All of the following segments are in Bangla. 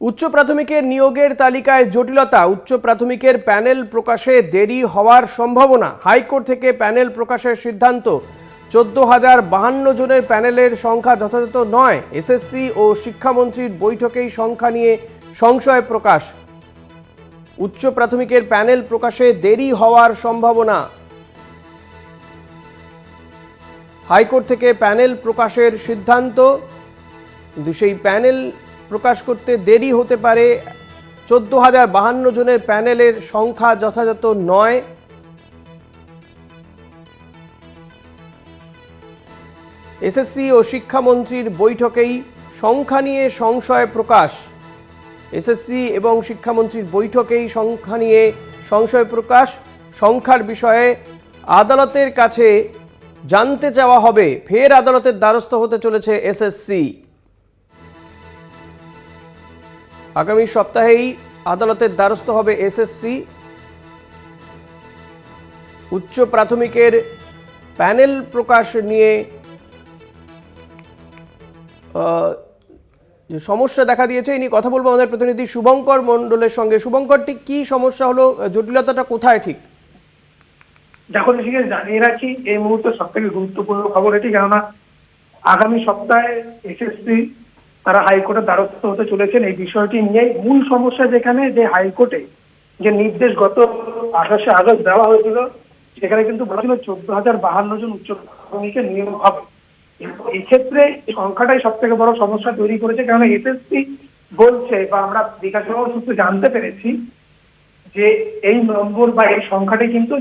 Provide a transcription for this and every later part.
উচ্চ প্রাথমিকের নিয়োগের তালিকায় জটিলতা। উচ্চ প্রাথমিকের প্যানেল প্রকাশে দেরি হওয়ার সম্ভাবনা। হাইকোর্ট থেকে প্যানেল প্রকাশের সিদ্ধান্ত। চোদ্দ হাজার বাহান্ন জনের প্যানেলের সংখ্যা যথাযথ নয়। এসএসসি ও শিক্ষামন্ত্রীর বৈঠকেই সংখ্যা নিয়ে সংশয় প্রকাশ। উচ্চ প্রাথমিকের প্যানেল প্রকাশে দেরি হওয়ার সম্ভাবনা। হাইকোর্ট থেকে প্যানেল প্রকাশের সিদ্ধান্ত। কিন্তু সেই প্যানেল প্রকাশ করতে দেরি হতে পারে। চোদ্দ হাজার বাহান্ন জনের প্যানেলের সংখ্যা যথাযথ নয়। এসএসসি ও শিক্ষামন্ত্রীর বৈঠকেই সংখ্যা নিয়ে সংশয় প্রকাশ। এসএসসি এবং শিক্ষামন্ত্রীর বৈঠকেই সংখ্যা নিয়ে সংশয় প্রকাশ। সংখ্যার বিষয়ে আদালতের কাছে জানতে চাওয়া হবে। ফের আদালতের দ্বারস্থ হতে চলেছে এসএসসি। আগামী সপ্তাহেই আদালতের দ্বারস্থ হবে এসএসসি। উচ্চ প্রাথমিকের প্যানেল প্রকাশ নিয়ে সমস্যা দেখা দিয়েছে, ইনি কথা বলব আমাদের প্রতিনিধি শুভঙ্কর মণ্ডলের সঙ্গে। শুভঙ্কর, ঠিক কি সমস্যা হলো? জটিলতাটা কোথায় ঠিক? দেখো ঠিক জানিয়ে রাখি, এই মুহূর্তে সব থেকে গুরুত্বপূর্ণ খবর এটি, কেননা আগামী সপ্তাহে এসএসসি তারা হাইকোর্টের দ্বারস্থ হতে চলেছেন এই বিষয়টি নিয়ে মূল সমস্যা যেখানে, যে হাইকোর্টে যে নির্দেশ গত আঠাশে আগস্ট দেওয়া হয়েছিল, সেখানে কিন্তু বলা ছিল চোদ্দ হাজার বাহান্ন জন উচ্চ প্রাথমিকে নিয়োগ হবে। এক্ষেত্রে সংখ্যাটাই সব থেকে বড় সমস্যা তৈরি করেছে, কেননা এসএসসি বলছে বা আমরা বিকাশ সূত্রে জানতে পেরেছি যে এই নম্বর বা এই সংখ্যাটি কিন্তু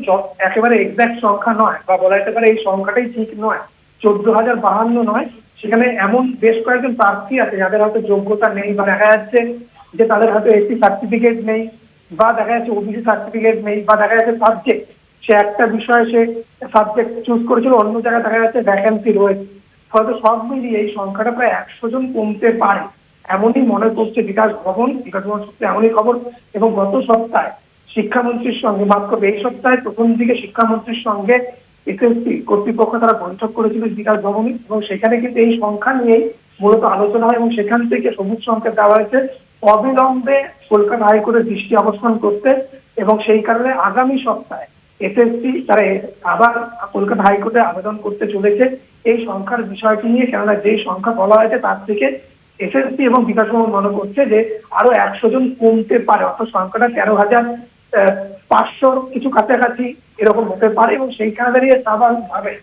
একেবারে এক্সাক্ট সংখ্যা নয়, বা বলা যেতে পারে এই সংখ্যাটাই ঠিক নয়। চোদ্দ হাজার বাহান্ন নয় সেখানে এমন বেশ কয়েকজন প্রার্থী আছে যাদের হয়তো যোগ্যতা নেই বা দেখা যাচ্ছে যে তাদের হয়তো এসসি সার্টিফিকেট নেই বা দেখা যাচ্ছে ওবিসি সার্টিফিকেট নেই বা দেখা যাচ্ছে সাবজেক্ট সে একটা বিষয়ে সে সাবজেক্ট চুজ করেছিল, অন্য জায়গায় দেখা যাচ্ছে ভ্যাকেন্সি রয়েছে। হয়তো সব মিলিয়ে এই সংখ্যাটা প্রায় একশো জন কমতে পারে। এমনই মনে করছে বিকাশ ভবন বিকাশ ভবন সূত্রে এমনই খবর। এবং গত সপ্তাহে শিক্ষামন্ত্রীর সঙ্গে, মাত্র এই সপ্তাহে প্রথম দিকে শিক্ষামন্ত্রীর সঙ্গে এসএসসি কর্তৃপক্ষ তারা বৈঠক করেছিল বিকাশ ভবনে এবং সেখানে কিন্তু এই সংখ্যা নিয়েই মূলত আলোচনা হয় এবং সেখান থেকে সবুজ সংকেত দেওয়া হয়েছে। অবিলম্বে কলকাতা হাইকোর্টের দৃষ্টি আকর্ষণ করতে এবং সেই কারণে আগামী সপ্তাহে এসএসসি তারা আবার কলকাতা হাইকোর্টে আবেদন করতে চলেছে। এই সংখ্যার বিষয়টি নিয়ে কেননা যেই সংখ্যা বলা হয়েছে তার থেকে এসএসসি এবং বিকাশ ভবন মনে করছে যে আরও একশো জন কমতে পারে, অর্থাৎ সংখ্যাটা তেরো হাজার পাঁচশোর কিছু কাছাকাছি এরকম হতে পারে এবং সেইখানে দাঁড়িয়ে স্বাভাবিকভাবে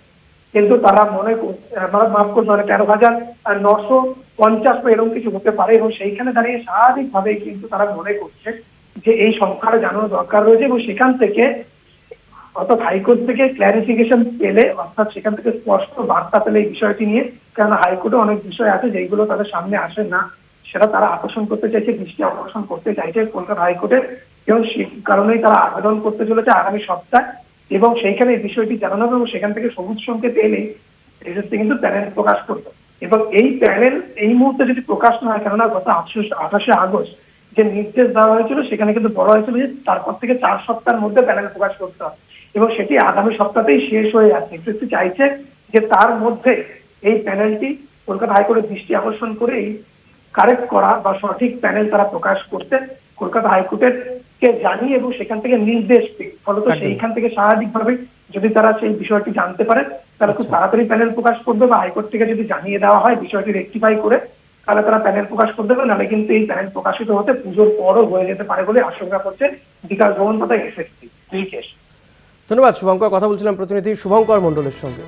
কিন্তু তারা মনে করছে মাফ করতে পারে তেরো হাজার নশো পঞ্চাশ বা এরকম কিছু হতে পারে এবং সেইখানে দাঁড়িয়ে স্বাভাবিকভাবেই কিন্তু তারা মনে করছে যে এই সংখ্যাটা জানানো দরকার রয়েছে এবং সেখান থেকে অর্থাৎ হাইকোর্ট থেকে ক্ল্যারিফিকেশন পেলে, অর্থাৎ সেখান থেকে স্পষ্ট বার্তা পেলে এই বিষয়টি নিয়ে। কারণ হাইকোর্টে অনেক বিষয় আছে যেগুলো তাদের সামনে আসে না। সেটা তারা আকর্ষণ করতে চাইছে, দৃষ্টি আকর্ষণ করতে চাইছে কলকাতা হাইকোর্টে এবং সেই কারণেই তারা আবেদন করতে চলেছে আগামী সপ্তাহে। এবং সেইখানে এই বিষয়টি জানানো হবে এবং সেখান থেকে সবুজ সংকেত এলে এসএসসি কিন্তু প্যানেল প্রকাশ করবে। এবং এই প্যানেল এই মুহূর্তে যদি প্রকাশ না হয়, কেননা গত আঠাশে আগস্ট যে নির্দেশ দেওয়া হয়েছিল, সেখানে কিন্তু বলা হয়েছিল যে তারপর থেকে চার সপ্তাহের মধ্যে প্যানেল প্রকাশ করতে হবে। এবং সেটি আগামী সপ্তাহতেই শেষ হয়ে যাচ্ছে এসএসসি চাইছে যে তার মধ্যে এই প্যানেলটি কলকাতা হাইকোর্টের দৃষ্টি আকর্ষণ করে এই কারেক্ট করা বা সঠিক প্যানেল তারা প্রকাশ করতে কলকাতা হাইকোর্টের কে জানিয়ে এবং সেখান থেকে নির্দেশ পেয়ে। ফলত সেইখান থেকে স্বাভাবিকভাবে যদি তারা সেই বিষয়টি জানতে পারে তাহলে খুব আচ্ছা। তাড়াতাড়ি প্যানেল প্রকাশ করবে বা হাইকোর্ট থেকে যদি জানিয়ে দেওয়া হয় বিষয়টি রেক্টিফাই করে তাহলে তারা প্যানেল প্রকাশ করে দেবে নাহলে কিন্তু এই প্যানেল প্রকাশিত হতে পুজোর পরও হয়ে যেতে পারে বলে আশঙ্কা করছে বিকাশ ভবন তথা এসএসসি ধন্যবাদ শুভঙ্কর। কথা বলছিলাম প্রতিনিধি শুভঙ্কর মণ্ডলের সঙ্গে।